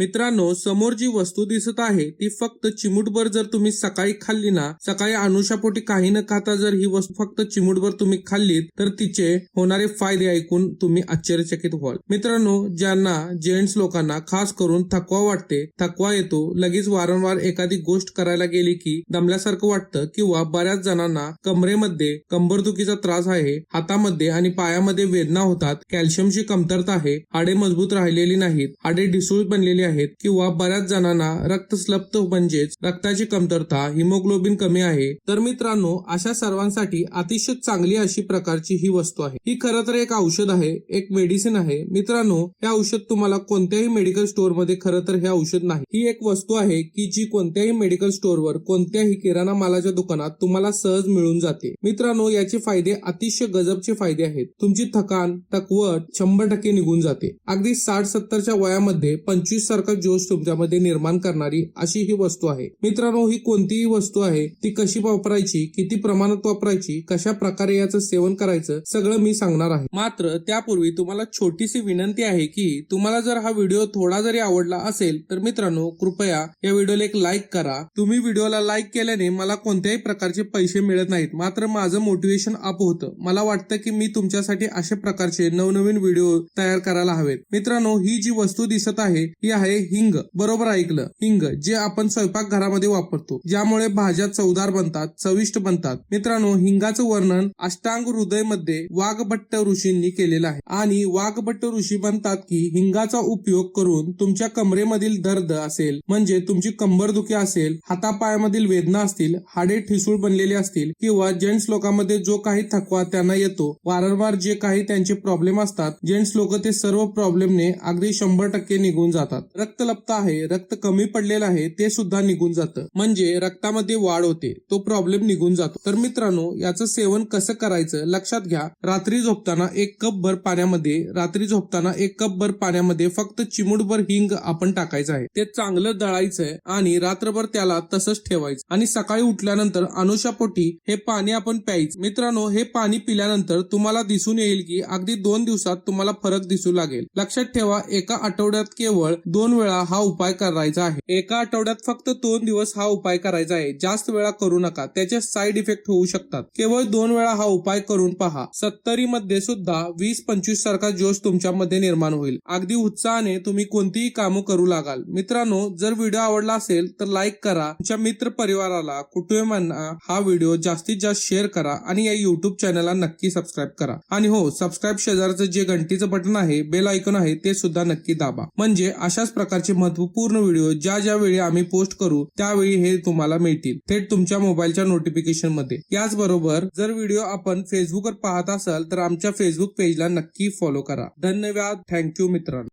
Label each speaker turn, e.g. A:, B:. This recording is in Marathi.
A: मित्रांनो समोर जी वस्तू दिसत आहे ती फक्त चिमूटभर जर तुम्ही सकाळी खाल्ली ना सकाळी अनुषापोटी काही न खाता जर ही वस्तू फक्त चिमूटभर तुम्ही खाल्लीत तर तिचे होणारे फायदे ऐकून तुम्ही आश्चर्यचकित व्हाल. मित्रांनो ज्यांना जेंट्स लोकांना खास करून थकवा वाटते थकवा येतो लगेच वारंवार एखादी गोष्ट करायला गेली की दमल्यासारखं वाटतं किंवा बऱ्याच जणांना कमरेमध्ये कंबरदुखीचा त्रास आहे हातामध्ये आणि पायामध्ये वेदना होतात कॅल्शियमची कमतरता आहे हाडे मजबूत राहिलेली नाहीत हाडे ढिसूळ बनलेली आहेत किंवा बऱ्याच जणांना रक्तस्लब्ध म्हणजेच रक्ताची कमतरता हिमोग्लोबिन कमी आहे. तर मित्रांनो अशा सर्वांसाठी अतिशय चांगली अशी प्रकारची ही वस्तू आहे. ही खरं तर एक औषध आहे एक मेडिसिन आहे. मित्रांनो हे औषध तुम्हाला कोणत्याही मेडिकल स्टोअरमध्ये खरं तर हे औषध नाही. ही एक वस्तू आहे की जी कोणत्याही मेडिकल स्टोअरवर कोणत्याही किराणा मालाच्या दुकानात तुम्हाला सहज मिळून जाते. मित्रांनो याचे फायदे अतिशय गजबचे फायदे आहेत. तुमची थकान थकवट शंभर टक्के निघून जाते. अगदी साठ सत्तरच्या वयामध्ये पंचवीस सारखा जोश तुमच्यामध्ये निर्माण करणारी अशी ही वस्तू आहे. मित्रांनो ही कोणतीही वस्तू आहे ती कशी वापरायची किती प्रमाणात वापरायची कशा प्रकारे याचं सेवन करायचं सगळं मी सांगणार आहे. मात्र त्यापूर्वी तुम्हाला छोटीशी विनंती आहे की तुम्हाला जर हा व्हिडिओ थोडा जरी आवडला असेल तर मित्रांनो कृपया या व्हिडिओला एक लाईक करा. तुम्ही व्हिडिओला लाईक केल्याने मला कोणत्याही प्रकारचे पैसे मिळत नाहीत. मात्र माझं मोटिवेशन अप होतं. मला वाटतं की मी तुमच्यासाठी अशा प्रकारचे नवनवीन व्हिडिओ तयार करायला हवेत. मित्रांनो ही जी वस्तू दिसत आहे ही आहे हिंग. बरोबर ऐकलं. हिंग जे आपण स्वयंपाक घरामध्ये वापरतो. ज्यामुळे भाज्या चवदार बनतात चविष्ट बनतात. मित्रांनो हिंगाचं वर्णन अष्टांग हृदयमध्ये वाघभट्ट ऋषींनी केलेलं आहे. आणि वाघभट्ट ऋषी म्हणतात की हिंगाचा उपयोग करून तुमच्या कमरेमधील दर्द असेल म्हणजे तुमची कंबरदुखी असेल हातापायामधील वेदना असतील हाडे ठिसूळ बनलेले असतील किंवा जेंट्स लोकांमध्ये जो काही थकवा त्यांना येतो वारंवार जे काही त्यांचे प्रॉब्लेम असतात जेंट्स लोक ते सर्व प्रॉब्लेमने अगदी शंभर टक्के निघून जातात. रक्तलप्त आहे रक्त कमी पडलेलं आहे ते सुद्धा निघून जातं. म्हणजे रक्तामध्ये वाढ होते तो प्रॉब्लेम निघून जातो. तर मित्रांनो याचं सेवन कसं करायचं? लक्षात घ्या रात्री झोपताना एक कप भर पाण्यामध्ये रात्री झोपताना एक कप भर पाण्यामध्ये फक्त चिमूटभर हिंग आपण टाकायचं आहे. ते चांगलं दळायचंय आणि रात्रभर त्याला तसंच ठेवायचं. आणि सकाळी उठल्यानंतर अनुषापोटी हे पाणी आपण प्यायचं. मित्रांनो हे पाणी पिल्यानंतर तुम्हाला दिसून येईल की अगदी दोन दिवसात तुम्हाला फरक दिसू लागेल. लक्षात ठेवा एका आठवड्यात केवळ दोन वेळा हा उपाय करायचा आहे. एका आठवड्यात फक्त दोन दिवस हा उपाय करायचा आहे. जास्त वेळा करू नका. त्याचे साईड इफेक्ट होऊ शकतात. केवळ दोन वेळा हा उपाय करून पहा. सत्तरी मध्ये सुद्धा वीस पंचवीस सारखा जोश तुमच्यामध्ये निर्माण होईल. अगदी उत्साहाने तुम्ही कोणतीही कामं करू लागाल. मित्रांनो जर व्हिडिओ आवडला असेल तर लाईक करा. तुमच्या मित्र परिवाराला कुटुंबांना हा व्हिडिओ जास्तीत जास्त शेअर करा आणि या युट्यूब चॅनलला नक्की सबस्क्राईब करा. आणि हो सबस्क्राईब शेजारचं जे घंटीचं बटन आहे बेल आयकॉन आहे ते सुद्धा नक्की दाबा. म्हणजे अशाच प्रकारचे महत्त्वपूर्ण व्हिडिओ ज्या ज्या वेळी आम्ही पोस्ट करू त्यावेळी हे तुम्हाला मिळतील. थेट तुमच्या मोबाईलच्या नोटिफिकेशनमध्ये. याचबरोबर जर व्हिडिओ आपण फेसबुकवर पाहत असाल तर आमच्या फेसबुक पेजला नक्की फॉलो करा. धन्यवाद. थँक्यू मित्रांनो.